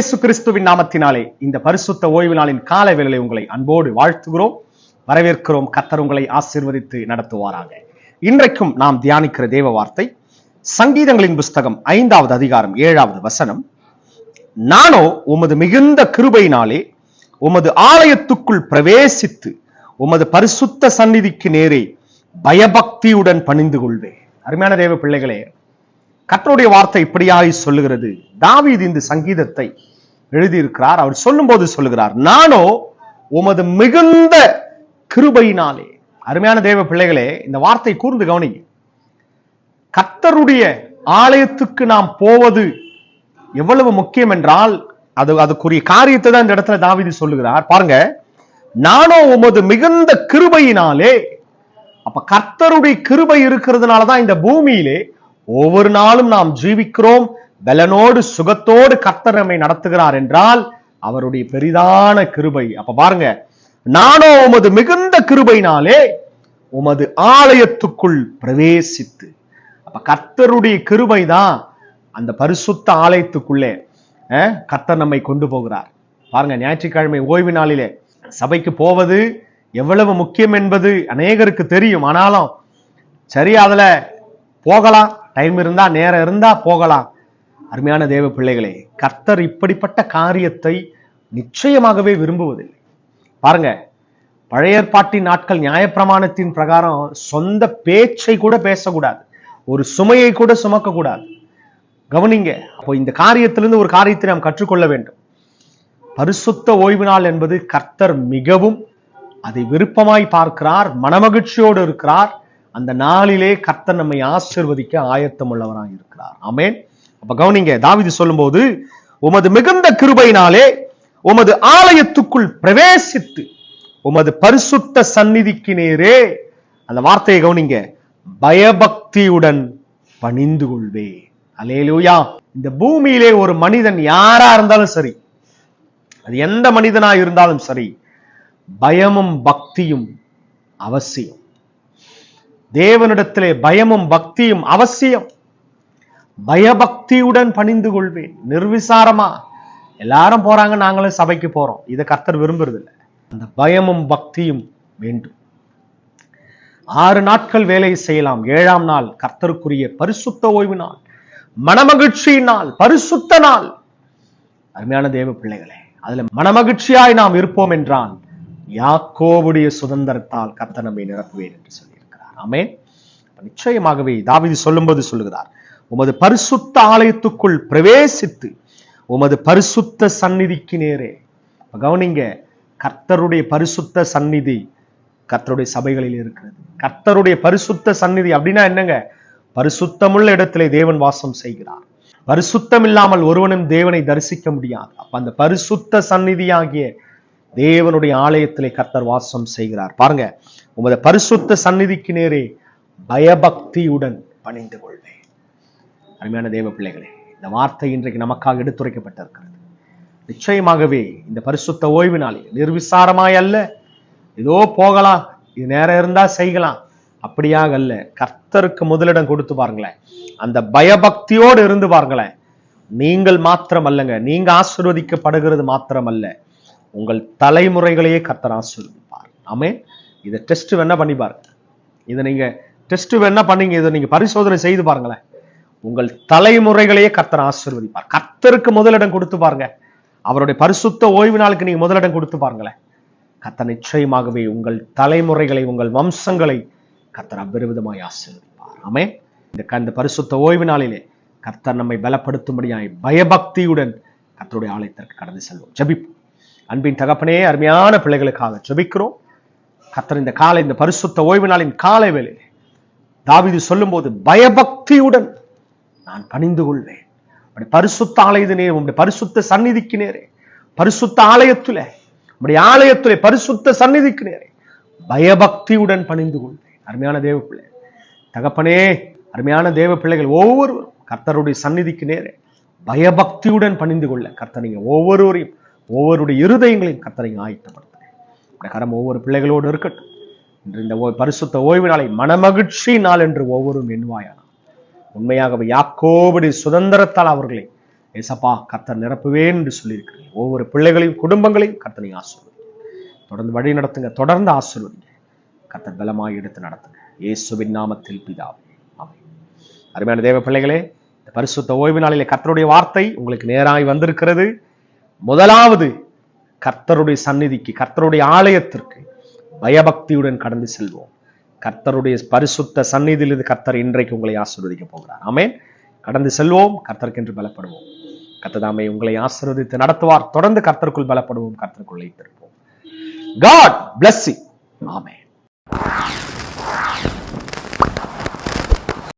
இயேசு கிறிஸ்துவின் நாமத்தினாலே இந்த பரிசுத்த ஓய்வு நாளின் கால வேளையை உங்களை அன்போடு வாழ்த்துகிறோம். வரவேற்கிறோம். கத்தர் உங்களை ஆசிர்வதித்து நடத்துவாராக. இன்றைக்கும் நாம் தியானிக்கிற தேவ வார்த்தை சங்கீதங்களின் புஸ்தகம் ஐந்தாவது அதிகாரம் ஏழாவது வசனம். நானோ உமது மிகுந்த கிருபையினாலே உமது ஆலயத்துக்குள் பிரவேசித்து உமது பரிசுத்த சந்நிதிக்கு நேரே பயபக்தியுடன் பணிந்து கொள்வேன். அருமையான தேவ பிள்ளைகளே கர்த்தருடைய வார்த்தை இப்படியாய் சொல்லுகிறது. தாவீது இந்த சங்கீதத்தை எழுதியிருக்கிறார். அவர் சொல்லும்போது சொல்லுகிறார் நானோ உமது மிகுந்த கிருபையினாலே. அருமையான தேவ பிள்ளைகளே இந்த வார்த்தை கூர்ந்து கவனிங்க கர்த்தருடைய ஆலயத்துக்கு நாம் போவது எவ்வளவு முக்கியம் என்றால் அது அதுக்குரிய காரியத்தை தான் இந்த இடத்துல தாவிதி சொல்லுகிறார். பாருங்க நானோ உமது மிகுந்த கிருபையினாலே. அப்ப கர்த்தருடைய கிருபை இருக்கிறதுனால தான் இந்த பூமியிலே ஒவ்வொரு நாளும் நாம் ஜீவிக்கிறோம் பலனோடு சுகத்தோடு கர்த்தர் நம்மை நடத்துகிறார் என்றால் அவருடைய பெரிதான கிருபை. அப்ப பாருங்க நானோ உமது மிகுந்த கிருபைனாலே உமது ஆலயத்துக்குள் பிரவேசித்து அப்ப கர்த்தருடைய கிருபை தான் அந்த பரிசுத்த ஆலயத்துக்குள்ளே கர்த்தர் நம்மை கொண்டு போகிறார். பாருங்க ஞாயிற்றுக்கிழமை ஓய்வு நாளிலே சபைக்கு போவது எவ்வளவு முக்கியம் என்பது அநேகருக்கு தெரியும். ஆனாலும் சரி அதுல போகலாம். டைம் இருந்தா நேரம் இருந்தா போகலாம். அருமையான தேவ பிள்ளைகளே கர்த்தர் இப்படிப்பட்ட காரியத்தை நிச்சயமாகவே விரும்புவதில்லை. பாருங்க பழைய ஏற்பாட்டின் நாட்கள் நியாயப்பிரமாணத்தின் பிரகாரம் சொந்த பேச்சை கூட பேசக்கூடாது. ஒரு சுமையை கூட சுமக்க கூடாது கவனிங்க அப்போ இந்த காரியத்திலிருந்து ஒரு காரியத்தை நாம் கற்றுக்கொள்ள வேண்டும். பரிசுத்த ஓய்வு நாள் என்பது கர்த்தர் மிகவும் அதை விருப்பமாய் பார்க்கிறார் மனமகிழ்ச்சியோடு இருக்கிறார். அந்த நாளிலே கர்த்தர் நம்மை ஆசிர்வதிக்க ஆயத்தம் உள்ளவராக இருக்கிறார் ஆமென். அப்ப கவனிங்க தாவிது சொல்லும்போது உமது மிகுந்த கிருபையினாலே உமது ஆலயத்துக்குள் பிரவேசித்து உமது பரிசுத்த சந்நிதிக்கு நேரே அந்த வார்த்தையை கவனிங்க பயபக்தியுடன் பணிந்து கொள்வே. அலேலூயா இந்த பூமியிலே ஒரு மனிதன் யாரா இருந்தாலும் சரி அது எந்த மனிதனா இருந்தாலும் சரி பயமும் பக்தியும் அவசியம். தேவனிடத்திலே பயமும் பக்தியும் அவசியம். பயபக்தியுடன் பணிந்து கொள்வேன் நிர்விசாரமா. எல்லாரும் போறாங்க நாங்களும் சபைக்கு போறோம். இதை கர்த்தர் விரும்புறது இல்லை அந்த பயமும் பக்தியும் வேண்டும். ஆறு நாட்கள் வேலை செய்யலாம். ஏழாம் நாள் கர்த்தருக்குரிய பரிசுத்த ஓய்வு நாள். மனமகிழ்ச்சி நாள் பரிசுத்த நாள். அருமையான தேவ பிள்ளைகளே அதுல மனமகிழ்ச்சியாய் நாம் இருப்போம் என்றால் யாக்கோவுடைய சுதந்திரத்தால் கர்த்தர் நம்மை நிரப்புவேன் என்று சொல்லியிருக்கிறார். ஆமே நிச்சயமாகவே தாவிதி சொல்லும்போது சொல்லுகிறார் உமது பரிசுத்த ஆலயத்துக்குள் பிரவேசித்து உமது பரிசுத்த சந்நிதிக்கு நேரே. கவனிங்க கர்த்தருடைய பரிசுத்த சந்நிதி கர்த்தருடைய சபைகளில் இருக்கிறது. கர்த்தருடைய பரிசுத்த சந்நிதி அப்படின்னா என்னங்க? பரிசுத்தமுள்ள இடத்திலே தேவன் வாசம் செய்கிறார். பரிசுத்தம் இல்லாமல் ஒருவனும் தேவனை தரிசிக்க முடியாது. அப்ப அந்த பரிசுத்த சந்நிதியாகிய தேவனுடைய ஆலயத்திலே கர்த்தர் வாசம் செய்கிறார். பாருங்க உமது பரிசுத்த சந்நிதிக்கு நேரே பயபக்தியுடன் பணிந்து கொள்வேன். அருமையான தேவ பிள்ளைகளே இந்த வார்த்தை இன்றைக்கு நமக்காக எடுத்துரைக்கப்பட்டிருக்கிறது. நிச்சயமாகவே இந்த பரிசுத்த ஓய்வு நாளில் நிர்விசாரமாய் அல்ல ஏதோ போகலாம் இது நேரம் இருந்தா செய்யலாம். அப்படியாக அல்ல கர்த்தருக்கு முதலிடம் கொடுத்து பாருங்களேன். அந்த பயபக்தியோடு இருந்து பாருங்களேன். நீங்கள் மாத்திரம் அல்லங்க நீங்க ஆசிர்வதிக்கப்படுகிறது மாத்திரம் அல்ல உங்கள் தலைமுறைகளையே கர்த்தர் ஆசிர்வதிப்பார். ஆமே இதை டெஸ்ட் வேணா பண்ணி பாருங்க. இதை நீங்க டெஸ்ட் வேணா பண்ணீங்க இதை நீங்க பரிசோதனை செய்து பாருங்களேன். உங்கள் தலைமுறைகளையே கர்த்தர் ஆசீர்வதிப்பார். கர்த்தருக்கு முதலிடம் கொடுத்து பாருங்க. அவருடைய பரிசுத்த ஓய்வு நாளுக்கு நீங்க முதலிடம் கொடுத்து பாருங்களேன். கர்த்தர் நிச்சயமாகவே உங்கள் தலைமுறைகளை உங்கள் வம்சங்களை கர்த்தர் அபரிவிதமாய் ஆசீர்வதிப்பார். ஆமே இந்த இந்த பரிசுத்த ஓய்வு நாளிலே கர்த்தர் நம்மை பலப்படுத்தும்படியாய் பயபக்தியுடன் கர்த்தருடைய ஆலயத்திற்கு கடந்து செல்வோம். ஜபிப்போம். அன்பின் தகப்பனே அருமையான பிள்ளைகளுக்காக ஜபிக்கிறோம். கர்த்தர் இந்த காலை இந்த பரிசுத்த ஓய்வு நாளின் காலை வேலையிலே தாவிது சொல்லும்போது பயபக்தியுடன் நான் பணிந்து கொள்வேன். உம்முடைய பரிசுத்த ஆலயத்து நேரம் உம்முடைய பரிசுத்த சந்நிதிக்கு நேரே. பரிசுத்த ஆலயத்துல உடைய ஆலயத்துல பரிசுத்த சந்நிதிக்கு நேரே பயபக்தியுடன் பணிந்து கொள்வேன். அருமையான தேவ பிள்ளை தகப்பனே அருமையான தேவ பிள்ளைகள் ஒவ்வொருவரும் கர்த்தருடைய சந்நிதிக்கு நேரே பயபக்தியுடன் பணிந்து கொள்ள கர்த்தனைங்க ஒவ்வொருவரையும் ஒவ்வொருடைய இருதயங்களையும் கர்த்தனைங்க நீங்க கரம் ஒவ்வொரு பிள்ளைகளோடு இருக்கட்டும். இன்று இந்த பரிசுத்த ஓய்வு நாளை மனமகிழ்ச்சி நாள் என்று ஒவ்வொரும் எண்ணுவாயானா உண்மையாகவே யாக்கோபடி சுதந்திரத்தால் அவர்களை ஏசப்பா கர்த்தர் நிரப்புவேன் என்று சொல்லியிருக்கிறீங்க ஒவ்வொரு பிள்ளைகளையும் குடும்பங்களையும் கர்த்தனை ஆசிர்வதிங்க தொடர்ந்து வழி நடத்துங்க தொடர்ந்து ஆசிர்வதிங்க. கர்த்தர் பலமாய் எடுத்து நடத்துங்க. இயேசுவின் நாமத்தில் பிதாவே அருமையான தேவ பிள்ளைகளே இந்த பரிசுத்த ஓய்வு நாளிலே கர்த்தருடைய வார்த்தை உங்களுக்கு நேராய் வந்திருக்கிறது. முதலாவது கர்த்தருடைய சந்நிதிக்கு கர்த்தருடைய ஆலயத்திற்கு பயபக்தியுடன் கடந்து செல்வோம். கர்த்தருடைய பரிசுத்த சந்நிதியிலிருந்து கர்த்தர் இன்றைக்கு உங்களை ஆசீர்வதிக்க போகிறார். ஆமேன். கடந்து செல்வோம். கர்த்தருக்கென்று பலப்படுவோம். கத்ததாமே உங்களை ஆசீர்வதித்து நடத்துவார். தொடர்ந்து கர்த்தருக்குள் பலப்படுவோம். கர்த்தருக்குள்ளே திருப்போம் காட் பிளஸ் ஆமே